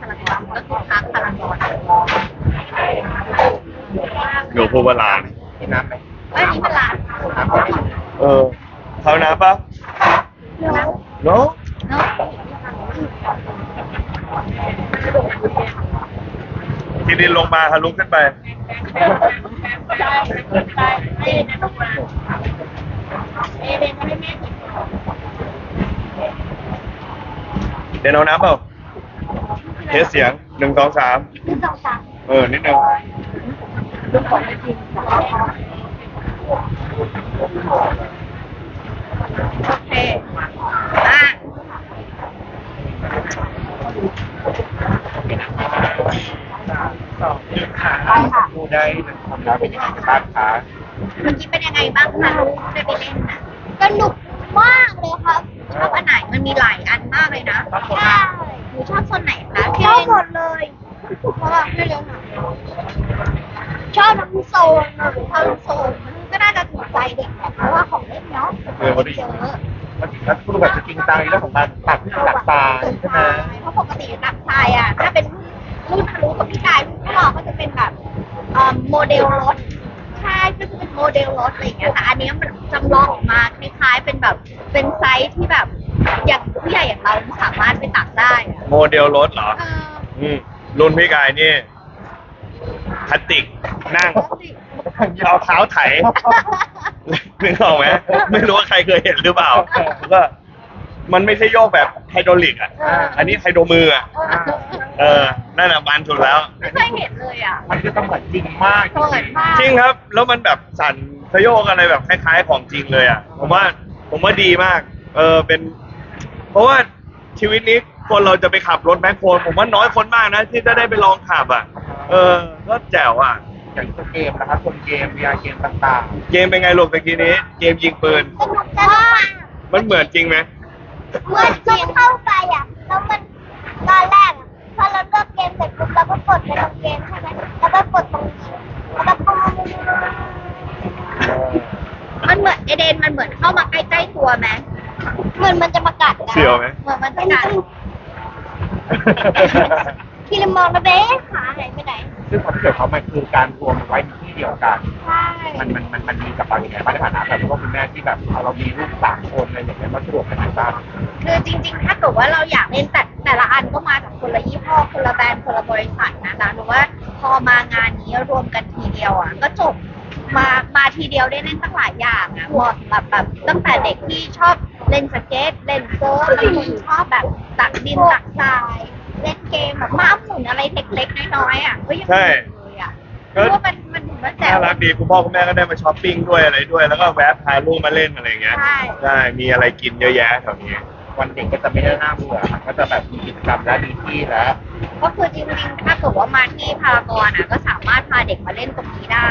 พารากอนก็คือพักพารากอนหนูพูดว่าร้านกินน้ำไหมเอ้ยนี่เป็นร้านน้ำก็ไม่เออเขาน้ำปะเนาะเนาะเนาะทีนี้ลงมาทะลุขึ้นไปได้ได้เอเดนลงมาเอเดนให้แม่กินเดี๋ยวเอาน้ำเปล่า เทสเสียงหนึ่งสองสามหนึ่งสองสามเออนิดนึงลูกของโอเคอะสองหนึ่งค่ะดูได้หนึ่งคนแล้วเป็นยังไงบ้างคะเมื่อกี้เป็นยังไงบ้างคะลูกได้ไปเล่นนะสนุกมากเลยครับชอบอันไหนมันมีหลายอันมากเลยนะใช่ หนูชอบโซนไหนคะชอบหมดเลยเพราะว่าให้เร็วหน่อยชอบทั้งโซนเลยทั้งโซนก็น่าจะถูกใจเด็กแหละเพราะว่าของเล่นเนาะเออพอดี เยอะแล้วคุณแบบจะจริงจังในเรื่องของการตัดตัดตาใช่ไหมเพราะปกตินักชายอะถ้าเป็นรุ่นทะลุกับพี่กายรุ่นพ่อก็จะเป็นแบบเอ่อโมเดลรถใช่ก็จะเป็นโมเดลรถอะไรอย่างเงี้ยแต่อันเนี้ยมันจำลองออกมาคล้ายๆเป็นแบบเป็นไซส์ที่แบบ อย่างผู้ใหญ่อย่างเราสามารถไปตัดได้อะโมเดลรถเหรอ เอออืมรุ่นพี่กายนี่พลาสติกนั่งเอาเท้าไถ นึกออกไหมไม่รู้ว่าใครเคยเห็นหรือเปล่าก็ มันไม่ใช่โยกแบบไฮดรอลิกอะอันนี้ไฮโดรมืออะ เออ นั่นอะมันสุดแล้ว ไม่เคยเห็นเลยอะมันจะต้องเหมือนจริงมากเปิดมากจริงครับ แล้วมันแบบสั่นสโยกอะไรแบบคล้ายๆของจริงเลยอะ ผมว่า ผมว่าดีมาก เออ เป็น เพราะว่าชีวิตนี้คนเราจะไปขับรถแมคโครผมว่าน้อยคนมากนะที่จะได้ไปลองขับอะ เออ ก็แจ๋วอะ อย่างตัวเกมนะครับตัวเกม VR เกมต่างเกมเป็นไงลูกตะกี้นี้ เกมยิงปืน สนุกมากมันเหมือนจริงไหม เหมือนจริงเข้าไปอะ แล้วมันตอนแรกอะพอเราเลือกเกมเสร็จปุ๊บเราก็กดไปตรงเกมใช่ไหมแล้วก็กดตรงนี้แล้วก็ปุ๊บๆมันเหมือนเอเดนมันเหมือนเข้ามาใกล้ๆตัวไหม เหมือนมันจะมากัดนะเสียวไหม เหมือนมันจะกัดพี่เลยมองนะเบ๊ขาหายไปไหน ซึ่งความที่เกิดเขามันคือการรวมไว้ในที่เดียวกัน ใช่ มันมันมันมันมีกับเราอย่างไรบ้างในฐานะแบบว่าคุณแม่ที่แบบเรามีลูกสามคนอะไรอย่างเงี้ยมันสะดวกกันไหนบ้างคือจริงๆ ถ้าเกิดว่าเราอยากเล่นแต่แต่ละอันก็มาจากคนละยี่ห้อคนละแบรนด์คนละบริษัทนะคะหรือว่าพอมางานนี้รวมกันทีเดียวอะก็จบมามาทีเดียวได้เล่นตั้งหลายอย่างอะเหมาะสำหรับแบบตั้งแต่เด็กที่ชอบ เล่นสเก็ตเล่นเซิร์ฟบางคนชอบแบบตักดินตักทราย เล่นเกมแบบม้าหมุนอะไรเล็กๆน้อยๆอะก็ยังใช่มีเลยอะเพก็ราะว่ามันมันถือว่าแจ๋น่าวรักดีคุณพ่อคุณแม่ก็ได้มาช้อปปิ้งด้วยอะไรด้วย แล้วก็แวะพาลูกมาเล่นอะไรอย่างเงี้ยใช่ ใช่มีอะไรกินเยอะแยะแถวนี้ วันเด็กก็จะไม่ได้น่าเบื่อมันก็จะแบบมีกิจกรรมและมีที่แล้วก็คือจริงๆ ถ้าเกิดว่ามาที่พารากอนอะก็สามารถพาเด็กมาเล่นตรงนี้ได้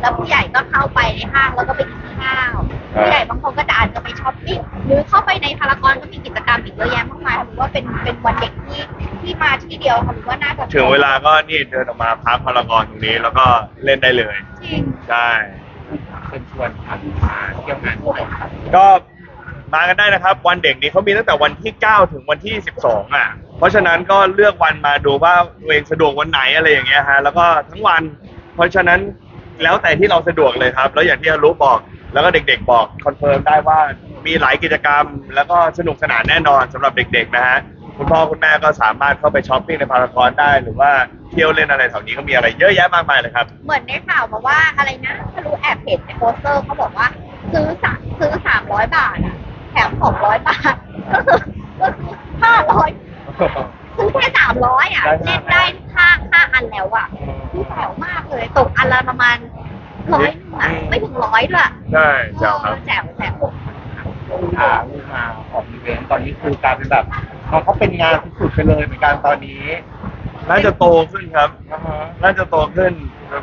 แล้วผู้ใหญ่ก็เข้าไปในห้างแล้วก็ไปกินข้าวผู้ใหญ่บางคนก็จะอาจจะไปช้อปปิ้งหรือเข้าไปในพารากอนก็มีกิจกรรมอีกเยอะแยะมากมายหรือว่าเป็นเป็นวันเด็กที่ที่มาที่เดียวค่ะหรือว่าน่าจะถึงเวลาก็นี่เดินออกมาพักพารากอนตรงนี้ แล้วก็เล่นได้เลยจริงใช่เป็นชวนผ่านมาเที่ยวงานทุกคนครับก็ มากันได้นะครับ วันเด็กนี้เขามีตั้งแต่วันที่ 9 ถึงวันที่ 12 อะ เพราะฉะนั้นก็เลือกวันมาดูว่าตัวเองสะดวกวันไหนอะไรอย่างเงี้ยฮะแล้วก็ทั้งวัน เพราะฉะนั้นแล้วแต่ที่เราสะดวกเลยครับ แล้วอย่างที่รู้บอกแล้วก็เด็กๆบอกคอนเฟิร์มได้ว่ามีหลายกิจกรรม แล้วก็สนุกสนานแน่นอนสำหรับเด็กๆนะฮะคุณพ่อคุณแม่ก็สามารถเข้าไปช้อปปิ้งในพารากอนได้หรือว่าเที่ยวเล่นอะไรแถวนี้ก็มีอะไรเยอะแยะมากมายเลยครับ เหมือนในข่าวมาว่าอะไรนะถ้ารู้แอบเห็นในโปสเตอร์เขาบอกว่าซื้อสามซื้อสามร้อยบาทอะ สองร้อยบาทก็คือก็คือห้าร้อยซื้อแค่สามร้อยอะได้เล่นห้าได้ค่าค่าอันแล้วอะคือแถวมากเลยตกอันละประมาณร้อยหนึ่งอะไม่ถึงร้อยด้วยใช่แจ๋วครับแจ๋วแจ๋วพาลูกมาออกอีเวนต์ตอนนี้คือกลารเป็นแบบเขาเป็นงานสุดๆไปเลยเหมือนกันตอนนี้น่าจะโตขึ้นครับนะฮะน่าจะโตขึ้น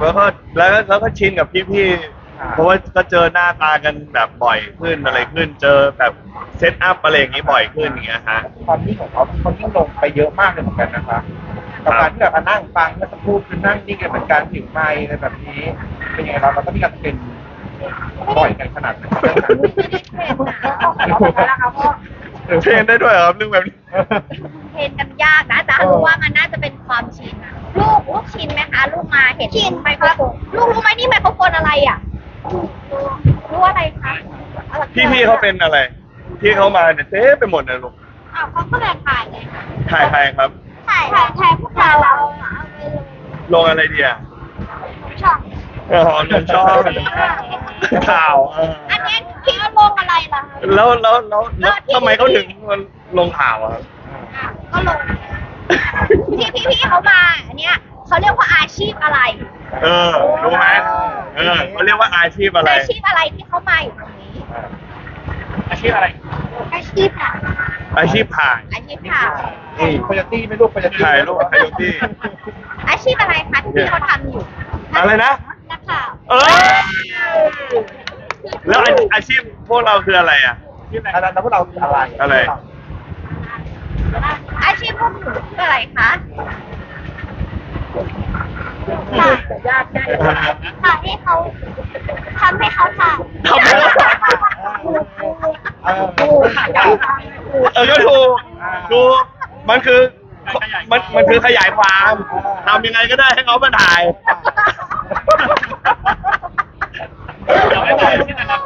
แล้วก็แล้วก็แล้วก็ชินกับพี่อ่าๆ เพราะว่าก็เจอหน้าตากันแบบบ่อยขึ้นอะไรขึ้น เจอแบบเซตอัพอะไรอย่างนี้บ่อยขึ้นอย่างเงี้ยฮะ ความนิ่งของเขาเขานิ่งลงไปเยอะมากเลยเหมือนกันนะคะกับการที่แบบมานั่งฟังเมื่อสักครู่คือนั่งนิ่งกันเหมือนกันถึงไมค์อะไรแบบนี้ เป็นยังไงเราเราก็มีการเป็นบ่อยกันขนาดไหนไม่ได้เทรนนะแล้วเขาก็เทรนได้ด้วยเหรอครับเรื่องแบบนี้ เทรนกันยากนะแต่รู้ว่ามันน่าจะเป็นมาเห็นไมโครโฟนลูกรู้ไหมนี่ไมโครโฟนอะไรอะ รู้อะไรคะอะไรพี่ๆเขาเป็นอะไร พี่เขามาเนี่ยเต้ไปหมดเลยลูกอ้าวเขาก็แบบถ่ายไงคะถ่ายใครครับ ถ่ายถ่ายถ่ายพวกเราเอามาลงอะไรดีอะช่องอ๋อลงช่องข่าวเอออันนี้พี่ก็ลงอะไรล่ะแล้วแล้วแล้วแล้วทำไมเขาถึงมันลงข่าวอะครับอะก็ลงที่พี่ๆเขามาอันเนี้ยเขาเรียกว่าอาชีพอะไร เออ รู้ไหมเออเขาเรียกว่าอาชีพอะไร อาชีพอะไรที่เขามาอยู่ตรงนี้ อาชีพอะไรอาชีพค่ะอาชีพถ่ายอาชีพข่าวนี่โคโยตี้ไหม่ลูกโคโยตี้ถ่ายรูปไคโยตี้ อาชีพอะไรคะที่เขาทำอยู่อะไรนะ นักข่าวเออ แล้วอาอาชีพพวกเราคืออะไรอะอันนั้นแล้วพวกเราคืออะไรอะไร อาชีพพวกหนูคืออะไรคะ ถ่ายถ่ายให้เขาทำให้เขาถ่ายทำให้เขาถ่ายเออเออก็ถูกถูกมันคือ มันมันคือขยายความทำยังไงก็ได้ให้เขามาถ่าย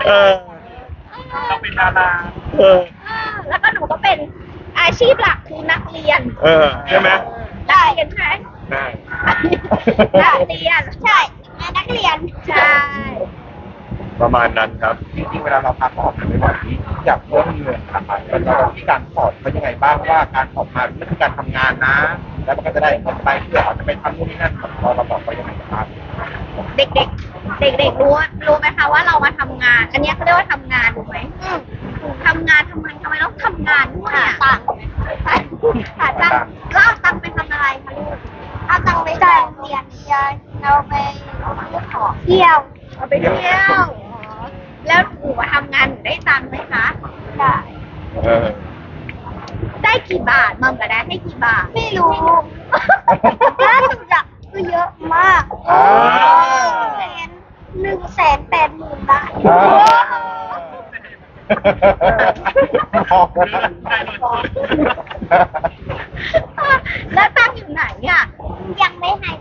เออเราเป็นดาราเออ แล้วก็หนูก็เป็นอาชีพหลักคือนักเรียน เออ ใช่ไหมได้เรียนใช่ไหม ได้ นักเรียน ใช่นักเรียน ใช่ ประมาณนั้นครับ จริงๆเวลาเราพักผ่อนในวันนี้อยากเรื่องเงินนะครับเราที่การผ่อนเป็นยังไงบ้างว่าการออกมาเป็นคือการทำงานนะ แล้วมันก็จะได้เงินไปเพื่อเราจะไปทำนู่นนี่นั่นเราเราบอกไปยังไงครับเด็กๆ เด็กๆ รู้รู้ไหมคะว่าเรามาทำงาน อันเนี้ยเขาเรียกว่าทำงานถูกไหมทำงานทำไมทำไมต้องทำงานด้วยอะตังค์หาตังค์แล้วเอาตังค์ไปทำอะไร เรียนเรียนเอาไปซื้อของเที่ยวเอาไปเที่ยวอ๋อแล้วหนูมาทำงานหนูได้ตังค์ไหมคะ ได้ เออได้กี่บาทมัมกับแดดให้กี่บาท ไม่รู้ล่าสุดอะคือเยอะมากอ่าแสนหนึ่งแสนแปดหมื่นบาทพอแล้ว แล้วตังค์อยู่ไหนอะยังไม่ให้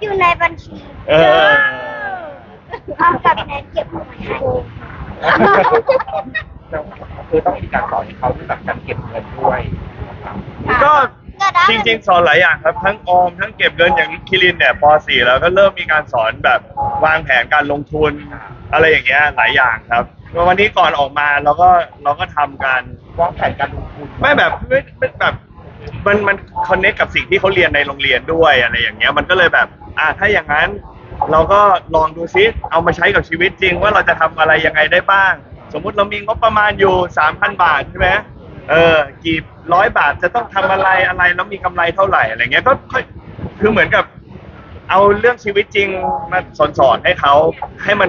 อยู่ในบัญชีเออ เอากับแนนเก็บหน่วยให้คือต้องมีการสอนให้เขาเรื่องแบบการเก็บเงินด้วยนะครับก็ ก็ได้จริงๆ สอนหลายอย่างครับ ทั้งออมทั้งเก็บเงินอย่างคิรินเนี่ยป .4 แล้วก็เริ่มมีการสอนแบบวางแผนการลงทุน อะไรอย่างเงี้ยหลายอย่างครับ วันนี้ก่อนออกมาเราก็เราก็ทำการ วางแผนการลงทุนไม่แบบไม่ไม่แบบมันมันคอนเนคกับสิ่งที่เขาเรียนในโรงเรียนด้วยอะไรอย่างเงี้ยมันก็เลยแบบอ่าถ้าอย่างนั้น เราก็ลองดูซิเอามาใช้กับชีวิตจริง ว่าเราจะทำอะไรยังไงได้บ้าง สมมุติเรามีงบประมาณอยู่สามพันบาทใช่ไหมเออกี่ร้อยบาทจะต้องทำอะไรอะไรแล้วมีกำไรเท่าไหร่อะไรเงี้ยก็ค่อยคือเหมือนกับ เอาเรื่องชีวิตจริงมาสอนสอนให้เขาให้มัน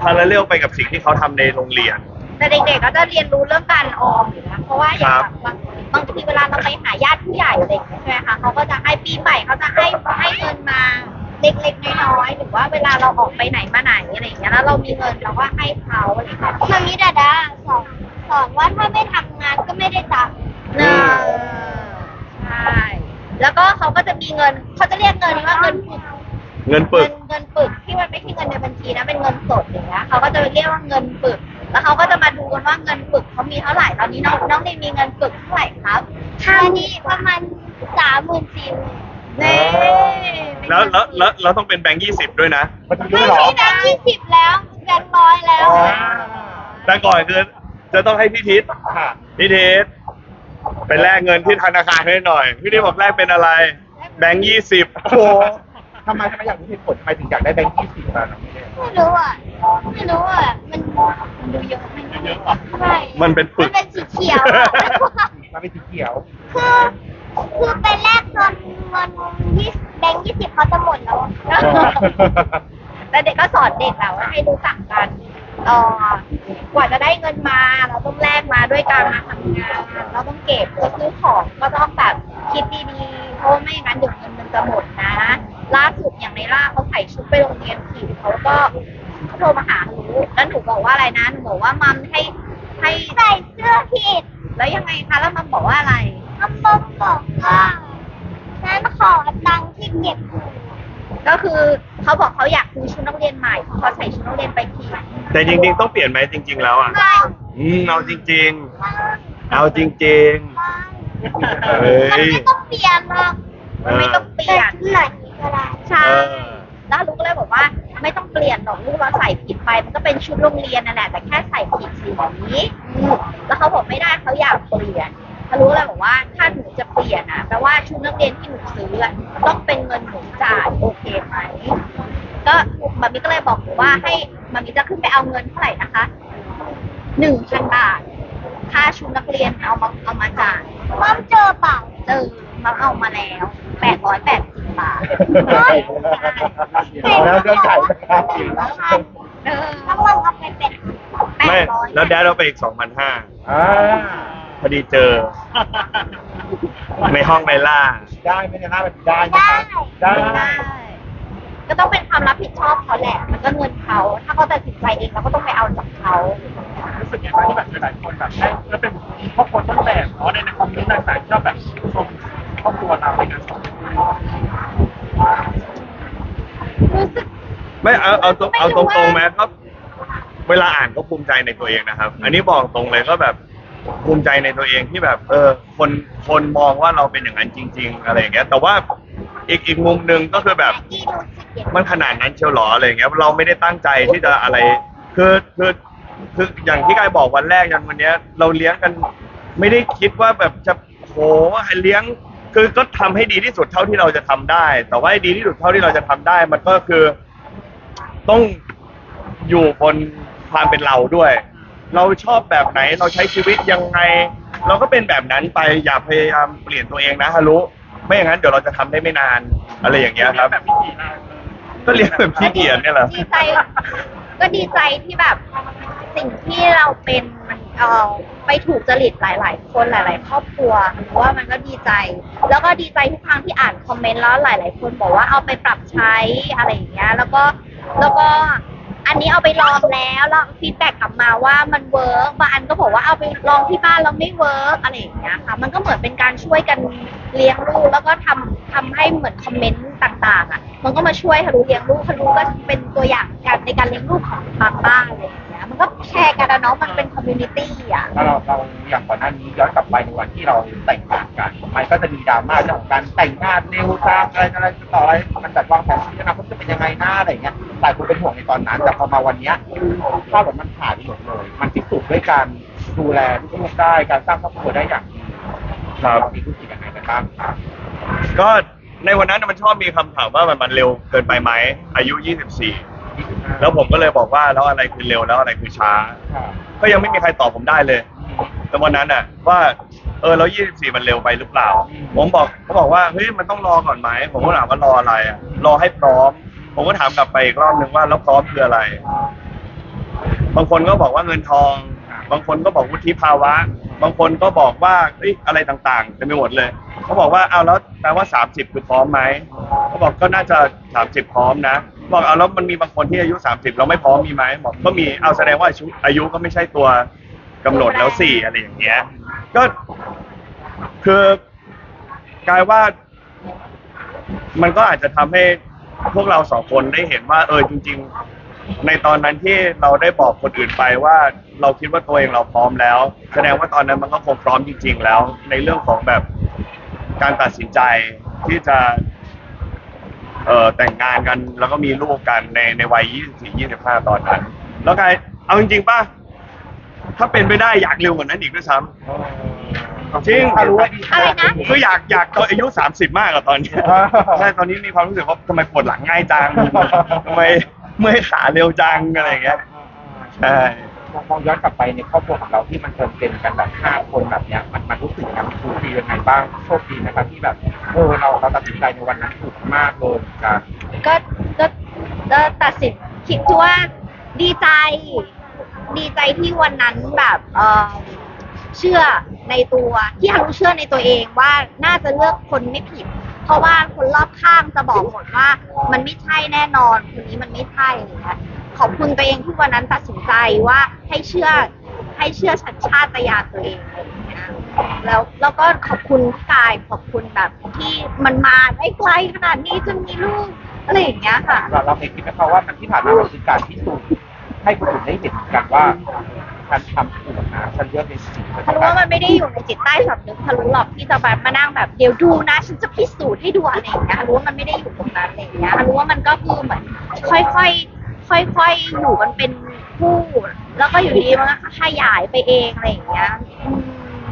พาราเรลไปกับสิ่งที่เขาทำในโรงเรียน แต่เด็กๆก็จะเรียนรู้เรื่องการออมอยู่นะเพราะว่าอย่างแบบบางบางทีเวลาเราไปหาญาติผู้ใหญ่อะไรอย่างเงี้ยใช่ไหมคะเขาก็จะให้ปีใหม่เขาจะให้ให้เงินมาเล็กๆน้อยๆหรือว่าเวลาเราออกไปไหนมาไหนอะไรอย่างเงี้ยแล้วเรามีเงินเราก็ให้เขาอะไรอย่างเงี้ยมามิดาดาสอนสอนว่าถ้าไม่ทำงานก็ไม่ได้ตังค์เออใช่แล้วก็เขาก็จะมีเงินเขาจะเรียกเงินว่าเงินปึก เงินปึเงิก นเงินปึกที่มันไม่ใช่เงินในบัญชีนะเป็นเงินสดอย่างเงี้ยเขาก็จะเรียกว่าเงินปึก แล้วเขาก็จะมาดูกันว่าเงินปึกเขามีเท่าไหร่ตอนนี้น้องน้องเดมีเงินปึกเท่าไหร่ครับค่านี้ประมาณสามหมื่นสี่หมื่นเน่แล้วแล้วแล้วเราต้องเป็นแบงค์ยี่สิบด้วยนะ มันจะไม่ด้วยเหรอใช่แบงค์ยี่สิบแล้วแบงค์ร้อยแล้วอ๋อ แต่ก่อนคือจะต้องให้พี่ทิศค่ะ พี่ทิศไปแลกเงินที่ธนาคารให้หน่อย พี่ทิศบอกแลกเป็นอะไร แบงค์ยี่สิบโอ้โห ทำไมทำไมอยากรู้เหตุผลทำไมถึงอยากได้แบงค์ยี่สิบมาน้องไม่ได้ไม่รู้อะไม่รู้อะมันมันดูเยอะไม่เยอะใช่มันเป็นปึมักนเป็นสีเขียวอะมันเป็นสีเขียว คือคือไปแลกเงินเงินยี่แบงค์ยี่สิบเขาจะหมดแล้วอะแต่เด็กก็สอนเด็กแล้วว่าให้รู้จักกันเออกว่าจะได้เงินมาเราต้องแลกมาด้วยการมาทำงาน เราต้องเก็บจะซื้อของก็ต้องแบบคิดดีๆเพราะว่าไม่อย่างนั้นเดี๋ยวเงินมันจะหมดนะ ล่าสุดอย่างในล่าเขาใส่ชุดไปโรงเรียนผิดเขาก็โทรมาหาหนูแล้วหนูบอกว่าอะไรนะหนูบอกว่ามัมให้ให้ใส่เสื้อผิด แล้วยังไงคะแล้วมัมบอกว่าอะไรอัมบอมบอกว่าฉันขอตังค์ที่ขี้เกียจก็คือเขาบอกเขาอยากซื้อชุดนักเรียนใหม่เพราะเขาใส่ชุดนักเรียนไปผิดแต่จริงๆต้องเปลี่ยนไหมจริง ๆ แล้วอะใช่อืมเอาจริง ๆ เอาจริง ๆ เฮ้มันยไม่ต้องเปลี่ยนหรอกมันไม่ต้องเปลี่ยนชุดไหน ก็ได้ใช่เออแล้วลูกก็เลยบอกว่าไม่ต้องเปลี่ยนหรอกลูกเราใส่ผิดไป มันก็เป็นชุดโรงเรียนนั่นแหละแต่แค่ใส่ผิดสีนี้อืมแล้วเขาบอกไม่ได้เขาอยากเปลี่ยนเขารู้เลยบอกว่าถ้าหนูจะเปลี่ยนอะแปลว่าชุดนักเรียนที่หนูซื้ออะต้องเป็นเงินหนูจ่ายโอเคไหมก็มามิก็เลยบอกหนูว่าให้มามิจะขึ้นไปเอาเงินเท่าไหร่นะคะหนึ่งพันบาท ค่าชุดนักเรียนเอามาเอามาจ่ายมัมเจอเปล่าเจอมาเอามาแล้ว แปดร้อยแปดสิบบาทเอาแล้วเรื่องไก่นะครับ เออน้ำมันเอาไปเป็นแปไม่ดร้อยแล้วแดดเราไปอีกสองพันห้าอ่าพอดีเจอ ในห้องไนล่า ได้ไหมเนี่ยหน้าแบบได้ไหมครับได้ได้ก็ต้องเป็นความรับผิดชอบเขาแหละ มันก็เงินเขา ถ้าเขาตัดสินใจเองเราก็ต้องไปเอาจากเขา รู้สึกยังไงที่แบบหลายๆคนแบบให้แล้วเป็นครอครัวต้นแบบเนาะในในคอมเมนต์ต่างๆชอบแบบชมครอบครัวเราในการสอน รู้สึก ไม่เอาเอาตรงไม่เอารู้ตรงๆว่าไหมก็เวลาอ่านก็ภูมิใจในตัวเองนะครับ อันนี้บอกตรงเลยก็แบบภูมิใจในตัวเองที่แบบ เออ คนคนมองว่าเราเป็นอย่างนั้นจริง ๆ อะไรอย่างเงี้ย แต่ว่าอีกอีกมุมหนึ่งก็คือแบบที่รู้สึกอย่างมันขนาดนั้นเชียวเหรออะไรอย่างเงี้ยเราไม่ได้ตั้งใจที่จะอะไร คือคือคืออย่างที่กายบอกวันแรกยันวันเนี้ย เราเลี้ยงกัน ไม่ได้คิดว่าแบบจะโหให้เลี้ยง คือก็ทำให้ดีที่สุดเท่าที่เราจะทำได้ แต่ว่าให้ดีที่สุดเท่าที่เราจะทำได้ มันก็คือ ต้องอยู่บนความเป็นเราด้วย เราชอบแบบไหนเราใช้ชีวิตยังไง เราก็เป็นแบบนั้นไปอย่าพยายามเปลี่ยนตัวเองนะฮารุไม่อย่างนั้นเดี๋ยวเราจะทำได้ไม่นานอะไรอย่างเงี้ยครับ แบบวิธีเราก็เรียนแบบขี้เกียจเนี่ยแหละ ดีใจ ก็ดีใจที่แบบสิ่งที่เราเป็นมันเออไปถูกจริตหลาย ๆ คนหลาย ๆ ครอบครัวเพราะว่ามันก็ดีใจ แล้วก็ดีใจทุกครั้งที่อ่านคอมเมนต์แล้วหลาย ๆ คนบอกว่าเอาไปปรับใช้อะไรอย่างเงี้ย แล้วก็ แล้วก็อันนี้เอาไปลองแล้วลองฟีดแบ็กกลับมาว่ามันเวิร์กบางอันก็บอกว่าเอาไปลองที่บ้านแล้วไม่เวิร์กอะไรอย่างเงี้ยค่ะ มันก็เหมือนเป็นการช่วยกันเลี้ยงลูกแล้วก็ทำทำให้เหมือนคอมเมนต์ต่าง ๆ อะ มันก็มาช่วยฮารุเลี้ยงลูกฮารุก็เป็นตัวอย่างการในการเลี้ยงลูกของบางบ้านเลย มันก็แชร์กันนะเนาะมันเป็นคอมมูนิตี้อะ ถ้าเราเราอย่างก่อนหน้านี้ย้อนกลับไปในวันที่เราแต่งงานกันมันก็จะมีดราม่าเรื่องของการแต่งงานเร็วจังอะไรอะไรต่ออะไรมันแบบวางแผนชีวิตอนาคตจะเป็นยังไงหน้าอะไรอย่างเงี้ยหลายคนเป็นห่วงในตอนนั้น แต่พอมาวันเนี้ยภาพแบบมันผ่านไปหมดเลย มันพิสูจน์ด้วยการดูแลลูกๆได้การสร้างครอบครัวได้อย่างดีครับ เรามีรู้สึกยังไงกันบ้างครับก็ในวันนั้นน่ะมันชอบมีคำถามว่ามันมันเร็วเกินไปไหมอายุ 24 แล้วผมก็เลยบอกว่าแล้วอะไรคือเร็วแล้วอะไรคือช้า ก็ยังไม่มีใครตอบผมได้เลยแต่วันนั้นน่ะ ว่าเออแล้ว24 มันเร็วไปหรือเปล่า ผมบอกเขาบอกว่าเฮ้ยมันต้องรอก่อนไหมผมก็ถามว่ารออะไรอะรอให้พร้อม ผมก็ถามกลับไปอีกรอบนึงว่าแล้วพร้อมคืออะไร บางคนก็บอกว่าเงินทอง บางคนก็บอกวุฒิภาวะ บางคนก็บอกว่าเอ้ยอะไรต่างๆเต็มไปหมดเลยเขาบอกว่าเอาแล้วแปลว่า 30 คือพร้อมไหมเขาบอกก็น่าจะ 30 พร้อมนะ บอกเอาแล้วมันมีบางคนที่อายุ 30 เราไม่พร้อมมีไหมบอกก็มีเอาแสดงว่าอายุอายุก็ไม่ใช่ตัวกำหนดแล้วสี่อะไรอย่างเงี้ย ก็คือกลายว่ามันก็อาจจะทำให้พวกเราสองคนได้เห็นว่า เออจริง ๆ ในตอนนั้นที่เราได้บอกคนอื่นไปว่า เราคิดว่าตัวเองเราพร้อมแล้ว แสดงว่าตอนนั้นมันก็คงพร้อมจริง ๆ แล้ว ในเรื่องของแบบการตัดสินใจที่จะ เอ่อแต่งงานกันแล้วก็มีลูกกันในในวัย 24 25 ตอนนั้น แล้วกายเอาจริงๆป่ะ ถ้าเป็นไปได้อยากเร็วกว่านั้นอีกด้วยซ้ำจริงถ้ารู้ว่าดีอะไรนะ คืออยากอยากตอนอายุ 30 มากอะตอนเนี้ยอ่าใช่ตอนนี้มีความรู้สึกว่าทำไมปวดหลังง่ายจังทำไมเมื่อยขาเร็วจังอะไรอย่างเงี้ยใช่ มองมองย้อนกลับไปในครอบครัวของเราที่มันเติมเต็มกันแบบห้าคนแบบเนี้ยมันมันรู้สึกยังไงมันรู้ดียังไงบ้างโชคดีนะครับที่แบบเออเราเราตัดสินใจในวันนั้นถูกมากเลยก็ก็ก็ตัดสินคิดว่าดีใจ ดีใจที่วันนั้นแบบเออเชื่อในตัวที่ฮารุเชื่อในตัวเองว่าน่าจะเลือกคนไม่ผิด เพราะว่าคนรอบข้างจะบอกหมดว่า มันไม่ใช่แน่นอนคนนี้มันไม่ใช่อะไรเงี้ย ขอบคุณตัวเองที่วันนั้นตัดสินใจว่าให้เชื่อให้เชื่อสัญชาติญาณตัวเองอะแล้วแล้วก็ขอบคุณกายขอบคุณแบบที่มันมาได้ไกลขนาดนี้จนมีลูกอะไรอย่างเงี้ยค่ะ เราเราเองคิดไหมคะว่ามันที่ผ่านมามันคือการพิสูจน์ให้คนอื่นได้เห็นกันว่าฉันทำถูกนะฉันเลือกในสิ่งที่ทะรู้ว่ามันไม่ได้อยู่ในจิตใต้สำนึกทะรู้หรอกที่จะแบบมานั่งแบบเดี๋ยวดูนะ ฉันจะพิสูจน์ให้ดูอะไรอย่างเงี้ยรู้ว่ามันไม่ได้อยู่ตรงนั้นอะไรอย่างเงี้ยรู้ว่ามันก็คือเหมือนค่อยๆ ค่อยๆอยู่กันเป็นคู่ แล้วก็อยู่ดีมันก็ขยายไปเองอะไรอย่างเงี้ยอืม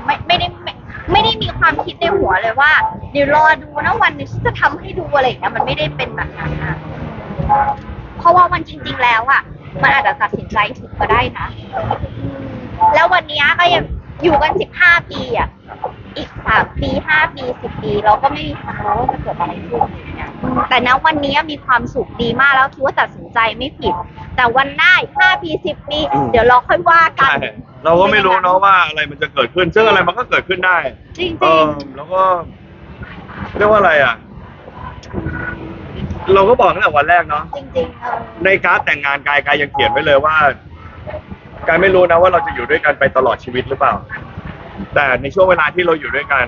ไม่ไม่ได้ไม่ไม่ได้มีความคิดในหัวเลยว่าเดี๋ยวรอดูนะวันหนึงฉันจะทำให้ดูอะไรอย่างเงี้ยมันไม่ได้เป็นแบบนั้นนะ เพราะว่าวันจริงๆแล้วอะ มันอาจจะตัดสินใจถูกก็ได้นะ แล้ววันเนี้ยก็ยังอยู่กันสิบห้าปีอะ อีกสามปีห้าปีสิบปี เราก็ไม่มีทางรู้ว่าจะเกิดอะไรขึ้น แต่ณวันนี้มีความสุขดีมากแล้วคิดว่าตัดสินใจไม่ผิด แต่วันหน้าอีกห้าปีสิบปีเดี๋ยวเราค่อยว่ากัใช่น เราก็ไม่รู้เนาะว่าอะไรมันจะเกิดขึ้น ซึ่งอะไรมันก็เกิดขึ้นได้จริงเออแล้วก็เรียกว่าอะไรอะ เราก็บอกตั้งแต่วันแรกเนาะๆจริงๆเออในการดแต่งงานกายกายยังเขียนไว้เลยว่า กายไม่รู้นะว่าเราจะอยู่ด้วยกันไปตลอดชีวิตหรือเปล่า แต่ในช่วงเวลาที่เราอยู่ด้วยกัน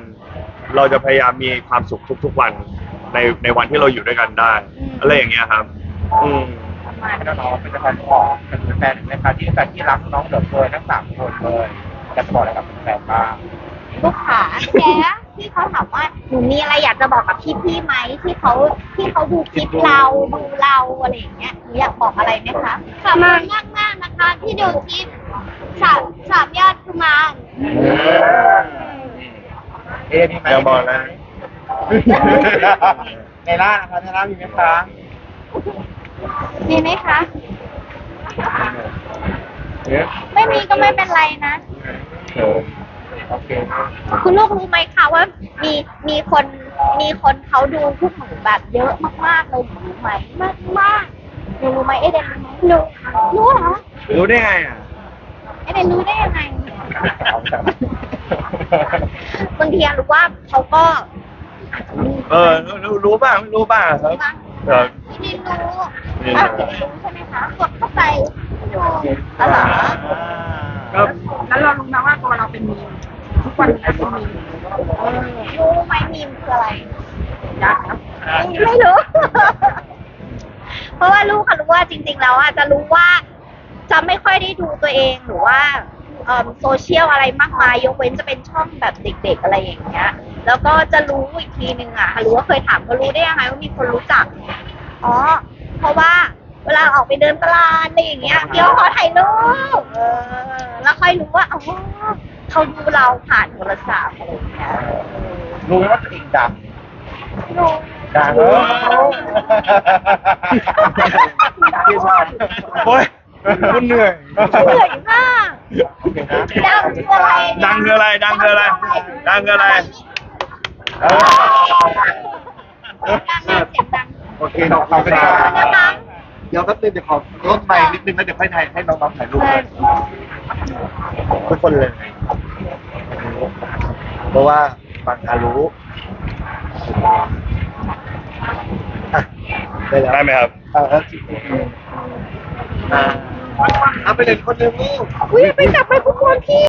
เราจะพยายามมีความสุขทุก ๆ วัน ในในวันที่เราอยู่ด้วยกันได้อะไรอย่างเงี้ยครับ อืมประมาณแล้วน้องเป็นแฟนของเป็นแฟนหนึ่งนะคะที่แฟนที่รักน้องเหลือเกินทั้งสามคนเลยจะบอกอะไรกับแฟนบ้างลูกค้าแกที่เขาถามว่าหนูมีอะไรอยากจะบอกกับพี่ๆไหมที่เขาที่เขาดูคลิปเราดูเราอะไรอย่างเงี้ยหนูอยากบอกอะไรไหมคะขอบคุณมากมากๆนะคะ ที่ดูคลิปสามสามยอดกุมารเอ๊ะมีไหมอย่าบอกนะ ในล่านะคะในล่ามีไหมคะมีไหมคะเอ๊ะไม่มีก็ไม่เป็นไรนะ เออโอเคคุณลูกรู้ไหมคะว่ามีมีคนมีคนเขาดูพวกหนูแบบเยอะมากๆเลยหนูรู้ไหมมากมากๆหนูรู้ไหมเอเดนรู้ไหมรู้รู้เหรอรู้ได้ไงอะเอเดนรู้ได้ยังไงเอาแต่บางทีอะรู้ว่าเขาก็อาจจะมี เออรู้รู้บ้างไม่รู้บ้างครับบ้างเออพี่ดินรู้นี่อะพี่ดินรู้ใช่ไหมคะ กดเข้าไปดูอ๋อเหรอก็แล้วเรารู้นะว่าตัวเราเป็นมีมทุกวันนี้เป็นมีมเออรู้ไหมมีมคืออะไร ยากครับไม่รู้ เพราะว่าลูกค่ะรู้ว่าจริง ๆ แล้วอะจะรู้ว่าจะไม่ค่อยได้ดูตัวเองหรือว่าเอิ่มโซเชียลอะไรมากมายยกเว้นจะเป็นช่องแบบเด็ก ๆ อะไรอย่างเงี้ย แล้วก็จะรู้อีกทีหนึ่งอะรู้ว่าเคยถามก็รู้ได้ยังไงว่ามีคนรู้จัก อ๋อ เพราะว่าเวลาออกไปเดินตลาดอะไรอย่างเงี้ยเดี๋ยวขอถ่ายรูปเออ แล้วค่อยรู้ว่าอ๋อเขาดูเราผ่านโทรศัพท์อะไรอย่างเงี้ยรู้ไหมว่าตัวเองดังรู้ ดังเออโอ้ยคุณเหนื่อยเหนื่อยมากโอเคนะดังคืออะไร ดังคืออะไร ดังคืออะไร ดังคืออะไร เออดังนะเสียงดังโอเคเราเราเป็นนะคะเดี๋ยวแป๊บนึงเดี๋ยวขอลดไมค์นิดนึงแล้วเดี๋ยวค่อยถ่ายให้น้องๆถ่ายรูปด้วยทุกคนเลย เพราะว่าบางอารู้อะได้แล้วได้ไหมครับ เออเอออ่าเอาไปเลยคนหนึงลูก อุ้ยไปจับไปคุกคนพี่